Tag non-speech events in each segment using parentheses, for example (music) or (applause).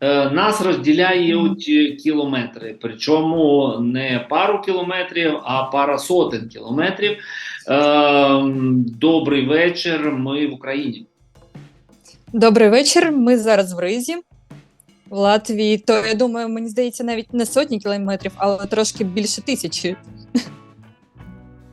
Е, Нас розділяють е, кілометри, причому не пару кілометрів, а пара сотень кілометрів. Е, Добрий вечір. Ми в Україні. Добрий вечір. Ми зараз в Ризі, в Латвії. То я думаю, мені здається, навіть не сотні кілометрів, але трошки більше тисячі.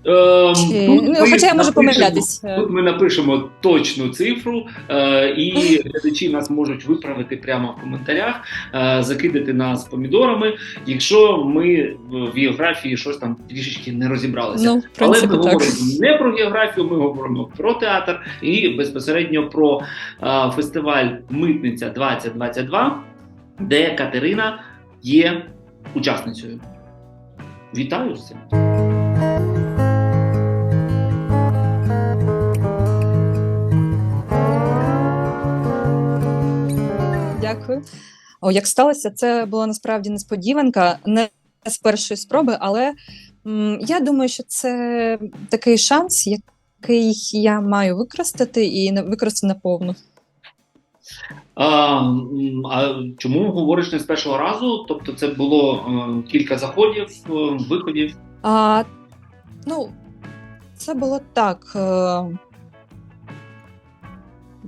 Е, Чи- тут ну, ми хоча я можу помилятись. Тут ми напишемо точну цифру, е, і (laughs) глядачі нас можуть виправити прямо в коментарях, е, закидати нас помідорами, якщо ми в географії щось там трішечки не розібралися. Ну, в Але ми так. говоримо не про географію, ми говоримо про театр і безпосередньо про е, фестиваль Митниця 2022, де Катерина є учасницею. Вітаю з цим. Дякую. О, як сталося, це була насправді несподіванка, не з першої спроби, але м, я думаю, що це такий шанс, який я маю використати і використати наповну. А, а чому говориш не з першого разу? Тобто, це було е, кілька заходів, е, виходів. А, ну, це було так. Е,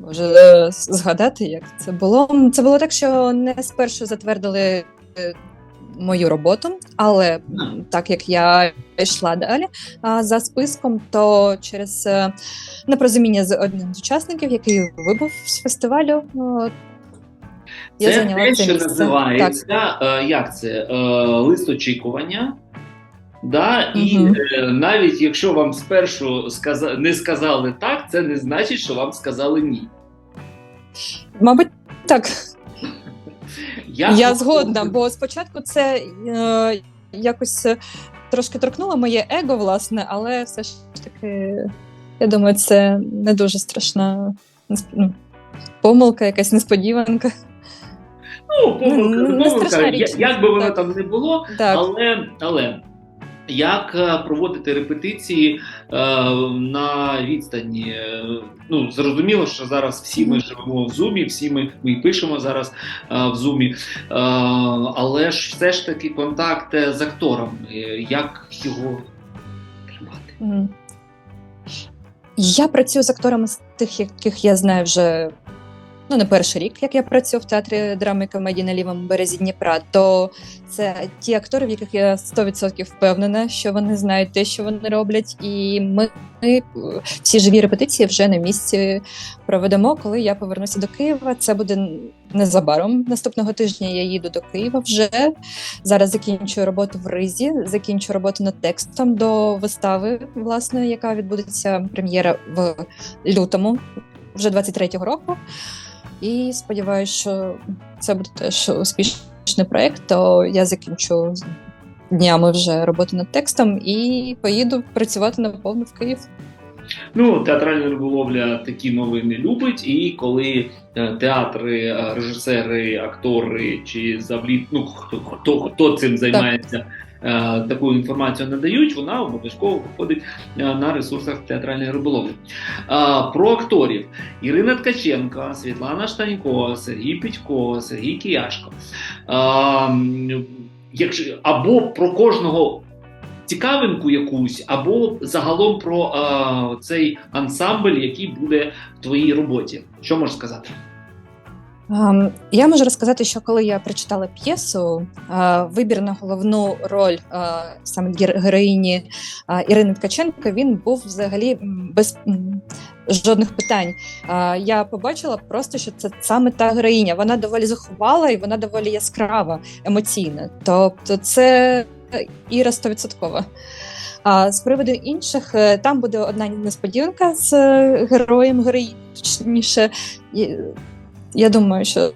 може е, згадати, як це було. Це було так, що не спершу затвердили е, мою роботу, але так як я йшла далі за списком, то через е, непорозуміння з одним з учасників, який вибув з фестивалю, я Це зайняла те, це що місце. називається е, як це? Лист очікування. Да? І е, навіть якщо вам спершу не сказали так, це не значить, що вам сказали ні. Мабуть, так. Як (laughs) Я згодна, бо спочатку це е, якось трошки торкнуло моє его, власне, але все ж таки, я думаю, це не дуже страшна ну, помилка, якась несподіванка. Ну, помилка, Ну, не помилка, я- як би воно Так. там не було, Так, Але, але як е, проводити репетиції е, на відстані? Е, Ну, зрозуміло, що зараз всі ми живемо в зумі, всі ми, ми і пишемо зараз е, в зумі. Е, але ж все ж таки контакт е, з актором. Як його тримати? Я працюю з акторами з тих, яких я знаю вже ну, не перший рік, як я працюю в театрі драми і комедії на лівому березі Дніпра, то це ті актори, в яких я 100% впевнена, що вони знають те, що вони роблять, і ми всі живі репетиції вже на місці проведемо. Коли я повернуся до Києва, це буде незабаром. Наступного тижня я їду до Києва вже. Зараз закінчую роботу в Ризі, закінчую роботу над текстом до вистави, власне, яка відбудеться прем'єра в лютому, вже 23-го року. І сподіваюся, що це буде теж успішний проєкт, то я закінчу днями вже роботу над текстом і поїду працювати наповну в Київ. Ну, театральна риболовля такі новини любить, і коли е, театри, е, режисери, актори чи завліт, ну хто, хто, хто цим займається, таку інформацію надають, вона обов'язково виходить е, на ресурсах театральної риболовлі. Про акторів Ірина Ткаченко, Світлана Штанько, Сергій Підько, Сергій Кияшко. Якщо, або про кожного цікавинку якусь, або загалом про а, цей ансамбль, який буде в твоїй роботі. Що можеш сказати? Ем, Я можу розказати, що коли я прочитала п'єсу, е, вибір на головну роль е, саме героїні е, Ірини Ткаченко, він був взагалі без жодних питань. Я побачила просто, що це саме та героїня. Вона доволі заховала і вона доволі яскрава, емоційна. Тобто, це Іра стовідсоткова. А з приводу інших, там буде одна несподіванка з героєм. І я думаю, що е,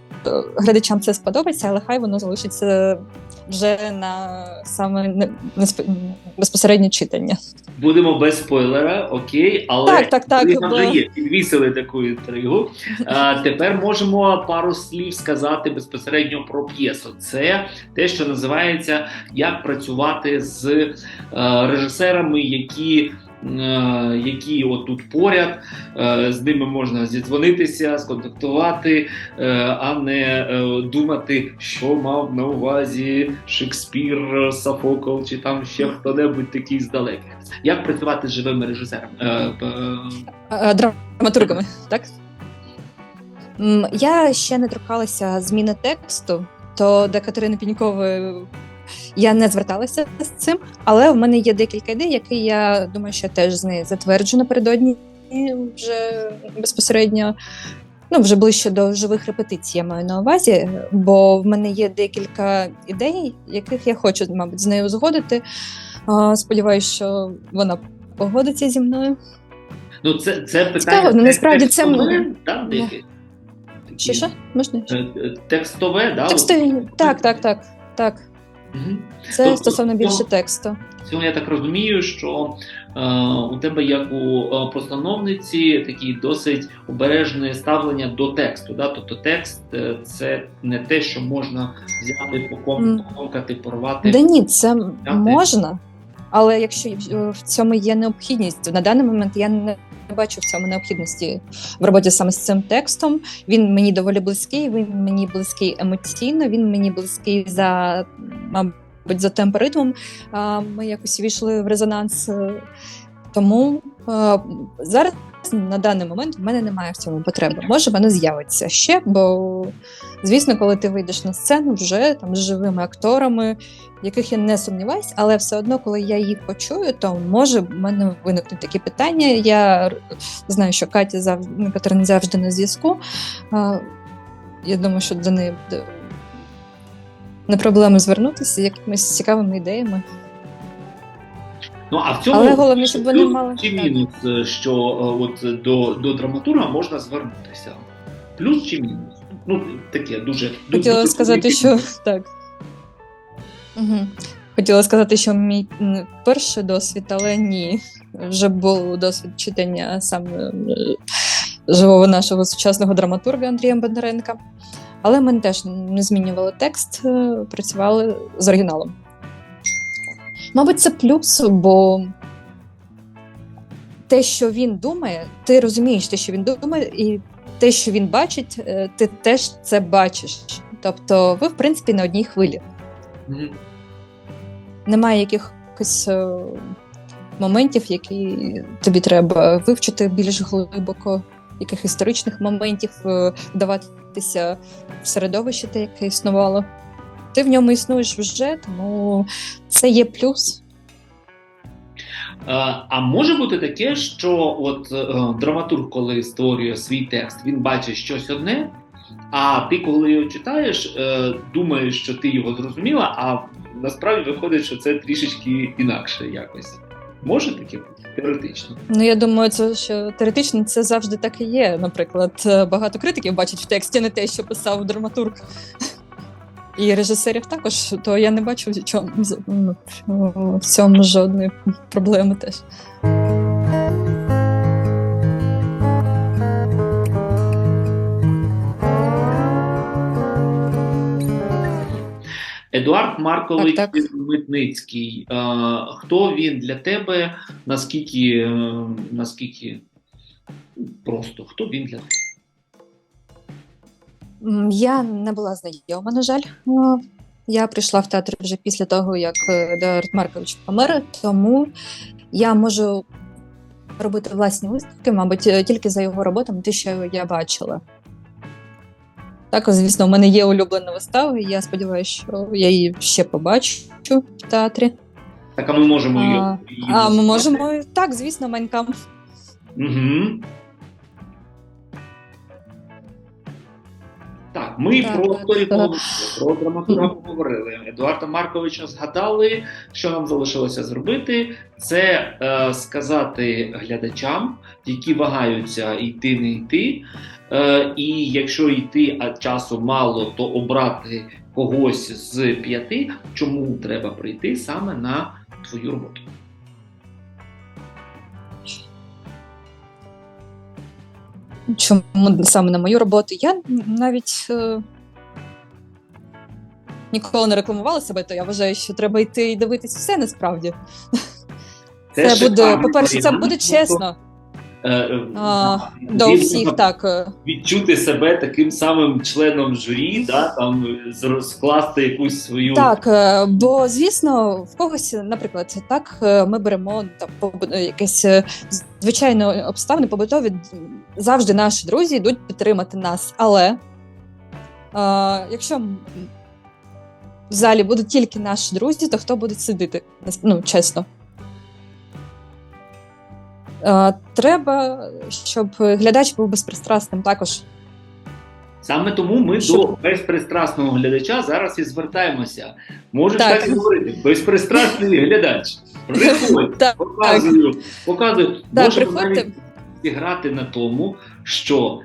глядачам це сподобається, але хай воно залишиться вже на саме безпосереднє читання. Будемо без спойлера, окей, але Так, так, так, вже бо- є. Підвісили таку інтригу. А, тепер можемо пару слів сказати безпосередньо про п'єсу. Це те, що називається як працювати з е, режисерами, які які отут поряд, е, з ними можна зідзвонитися, сконтактувати, е, а не е, думати, що мав на увазі Шекспір, Софокл чи там ще хто-небудь такий з далеких. Як працювати з живими режисерами? Е, е, Е, Драматургами, так? Я ще не торкалася зміни тексту, то до Катерини Пінькової я не зверталася з цим, але в мене є декілька ідей, які я думаю, що я теж з нею затверджу напередодні вже безпосередньо. Ну, вже ближче до живих репетицій, я маю на увазі, бо в мене є декілька ідей, яких я хочу, мабуть, з нею узгодити. А, Сподіваюсь, що вона погодиться зі мною. Ну, це, це питання. Цікаво, ну, насправді це текстове, м- да, ну, деяке? Що що? Можна? Е, е, Текстове, да? Тексти, так, так, так, так. Це Тобто, стосовно більше ну, тексту. Цього я так розумію, що е, у тебе, як у е, постановниці, такі досить обережне ставлення до тексту. Да? Тобто текст е, це не те, що можна взяти, поком- покомкати, порвати. Да ні, це можна, але якщо е, в цьому є необхідність, на даний момент я не бачу в цьому необхідності в роботі саме з цим текстом. Він мені доволі близький, він мені близький емоційно, він мені близький за, мабуть, за темпоритмом. Ми якось війшли в резонанс. Тому зараз на даний момент в мене немає в цьому потреби. Може, воно з'явиться ще, бо звісно, коли ти вийдеш на сцену вже там з живими акторами, яких я не сумніваюсь, але все одно, коли я їх почую, то може в мене виникнуть такі питання. Я знаю, що Катя завжди ну, Катерина завжди на зв'язку. Я думаю, що до неї не проблема звернутися з якимись цікавими ідеями. Ну, а в цьому Але головне, щоб вони мали- чи мінус, е, що е, от до, до драматурга можна звернутися. Плюс чи мінус? Ну, таке дуже. Хотіла дуже сказати, що (laughs) так. Угу. Хотіла сказати, що мій перший досвід, але ні. Вже був досвід читання саме е, живого нашого сучасного драматурга Андрія Бондаренка. Але ми теж не змінювали текст, е, працювали з оригіналом. Мабуть, це плюс, бо те, що він думає, ти розумієш те, що він думає, і те, що він бачить, е, ти теж це бачиш. Тобто, ви, в принципі, на одній хвилі. Мгм. Немає якихось е, моментів, які тобі треба вивчити більш глибоко, яких історичних моментів, е, вдаватися в середовище, те, яке існувало. Ти в ньому існуєш вже, тому це є плюс. Е, А може бути таке, що от е, драматург, коли створює свій текст, він бачить щось одне, а ти, коли його читаєш, думаєш, що ти його зрозуміла, а насправді виходить, що це трішечки інакше якось. Може таке? Теоретично. Ну, я думаю, це що теоретично це завжди так і є. Наприклад, е, багато критиків бачать в тексті не те, що писав драматург. І режисерів також, то я не бачу в чому ну, в цьому жодної проблеми теж. Едуард Маркович Так, так. Митницький. Е, Хто він для тебе? Наскільки, е, наскільки просто? Хто він для тебе? Я не була знайома, на жаль. Я прийшла в театр вже після того, як е, Едуард Маркович помер, тому я можу робити власні висновки, мабуть, е, тільки за його роботами, те, що я бачила. Також, звісно, у мене є улюблена вистава, і я сподіваюся, що я її ще побачу в театрі. Так, а ми можемо А, її. А ми можемо так, звісно, Майнкам. Угу. Так, ми Так, про так. про драматурга поговорили. Едуарда Марковича згадали. Що нам залишилося зробити? Це е, сказати глядачам, які вагаються йти, не йти. Е, і якщо йти, а часу мало, то обрати когось з п'яти, чому треба прийти саме на твою роботу. Чому саме на мою роботу? Я навіть е, ніколи не рекламувала себе, то я вважаю, що треба йти і дивитись все насправді. Це, буде, по-перше, це буде чесно а, до всіх. Так е, Відчути себе таким самим членом журі, да, там з- скласти якусь свою Так, е, бо звісно, в когось, наприклад, так е, ми беремо там е, якесь е, звичайно обставини побутові. Завжди наші друзі йдуть підтримати нас. Але е, якщо в залі будуть тільки наші друзі, то хто буде сидіти? Ну, чесно. Е, Треба, щоб глядач був безпристрасним також. Саме тому ми Щоб- до безпристрасного глядача зараз і звертаємося. Можеш Так. так, і говорити. Безпристрасний глядач. Приходь, (laughs) показую, показую. Можемо навіть зіграти на тому, що,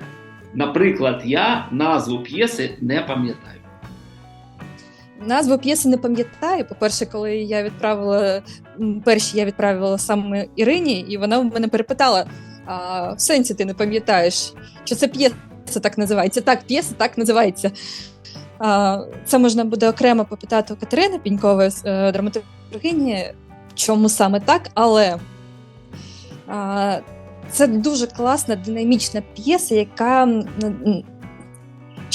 наприклад, я назву п'єси не пам'ятаю. Назву п'єси не пам'ятаю. По-перше, коли я відправила перші я відправила саме Ірині, і вона в мене перепитала: а в сенсі ти не пам'ятаєш, що це п'єса так називається? Так, п'єса так називається. А, це можна буде окремо попитати у Катерини Пінькової, е, драматургині, чому саме так, але а, це дуже класна, динамічна п'єса, яка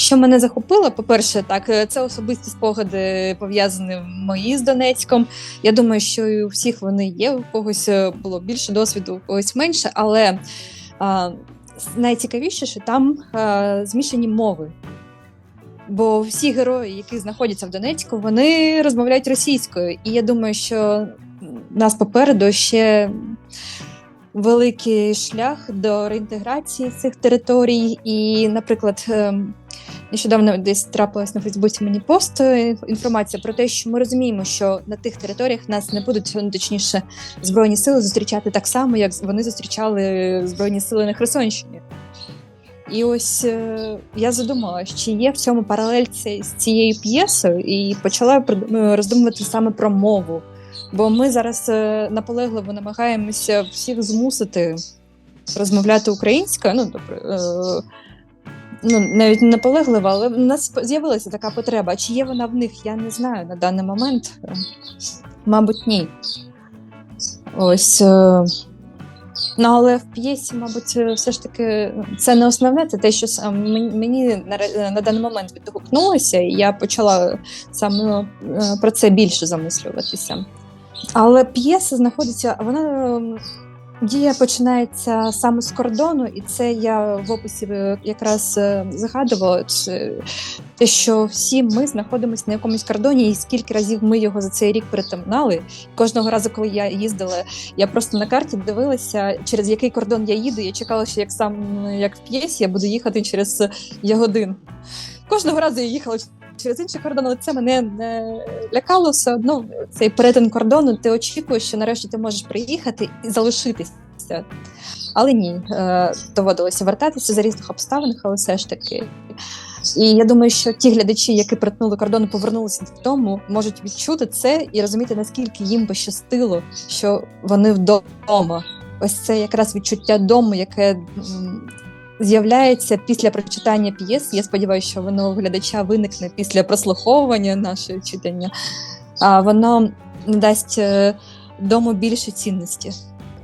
що мене захопило, по-перше, так, е, це особисті спогади пов'язані мої з Донецьком. Я думаю, що і у всіх вони є, у когось е, було більше досвіду, у когось менше, але а, найцікавіше, що там а, змішані мови. Бо всі герої, які знаходяться в Донецьку, вони розмовляють російською. І я думаю, що нас попереду ще великий шлях до реінтеграції цих територій. І, наприклад, ем, нещодавно десь трапилась на Фейсбуці мені пост е, інформація про те, що ми розуміємо, що на тих територіях нас не будуть ну, точніше збройні сили зустрічати так само, як вони зустрічали збройні сили на Херсонщині. І ось е, я задумалась, чи є в цьому паралель з цією п'єсою, і почала е, роздумувати саме про мову. Бо ми зараз е, наполегливо намагаємося всіх змусити розмовляти українською. Ну, добре, е, ну, навіть не наполегливо, але в нас з'явилася така потреба. Чи є вона в них? Я не знаю на даний момент. Мабуть, ні. Ось. Е, Ну, але в п'єсі, мабуть, е, все ж таки це не основне, це те, що мені, на, даний момент відгукнулося, і я почала саме е, про це більше замислюватися. Але п'єса знаходиться, вона дія починається саме з кордону, і це я в описі е, якраз е, згадувала. Те, що всі ми знаходимося на якомусь кордоні, і скільки разів ми його за цей рік перетинали. Кожного разу, коли я їздила, я просто на карті дивилася, через який кордон я їду. Я чекала, що як сам як в п'єсі, я буду їхати через Ягодин. Кожного разу я їхала через інший кордон, але це мене не лякало все одно. Цей перетин кордону, ти очікуєш, що нарешті ти можеш приїхати і залишитися. Але ні, е, доводилося вертатися за різних обставин, але все ж таки. І я думаю, що ті глядачі, які перетнули кордон повернулися додому, можуть відчути це і розуміти, наскільки їм пощастило, що вони вдома. Ось це якраз відчуття дому, яке з'являється після прочитання п'єс. Я сподіваюся, що воно глядача виникне після прослуховування нашого читання, а воно надасть е, дому більше цінності.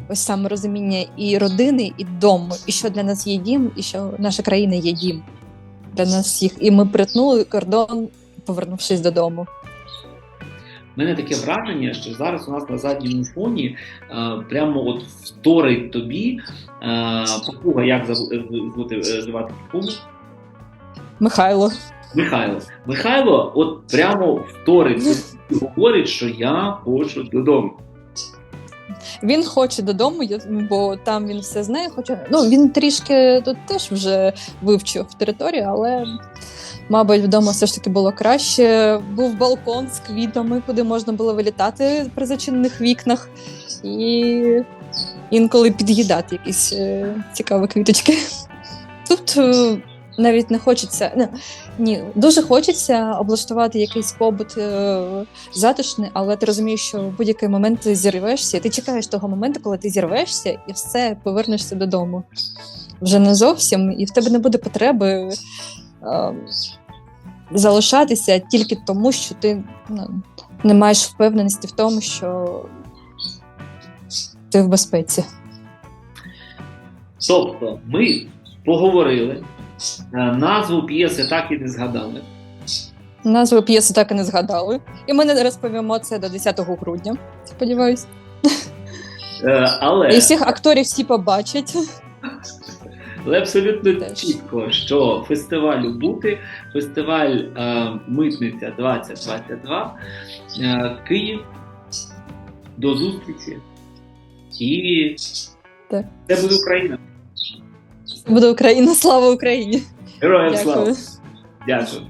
Ось саме розуміння і родини, і дому, і що для нас є дім, і що наша країна є дім для нас всіх. І ми притнули кордон, повернувшись додому. У мене таке враження, що зараз у нас на задньому фоні е, прямо от вторить тобі е, попуга, як е, звати попугу? Михайло. Михайло. Михайло, от прямо вторить тобі, говорить, що я хочу додому. Він хоче додому, бо там він все знає. Хоче ну він трішки тут теж вже вивчив територію, але мабуть, вдома все ж таки було краще. Був балкон з квітами, куди можна було вилітати при зачинених вікнах, і інколи під'їдати якісь е, цікаві квіточки. Тут е, навіть не хочеться. Не, ні, дуже хочеться облаштувати якийсь побут е, затишний, але ти розумієш, що в будь-який момент ти зірвешся. Ти чекаєш того моменту, коли ти зірвешся, і все повернешся додому. Вже не зовсім, і в тебе не буде потреби залишатися тільки тому, що ти ну, не маєш впевненості в тому, що ти в безпеці. Тобто, ми поговорили, е, назву п'єси так і не згадали. Назву п'єси так і не згадали. І ми не розповімо це до 10 грудня. Сподіваюсь. Е, Але, І всіх акторів всі побачать. Але абсолютно Теж. чітко, що фестивалю бути, фестиваль е, Митниця 2022, е, Київ. До зустрічі. І Так. це буде Україна. Це Буде Україна, слава Україні! Героям слава! Дякую. Дякую.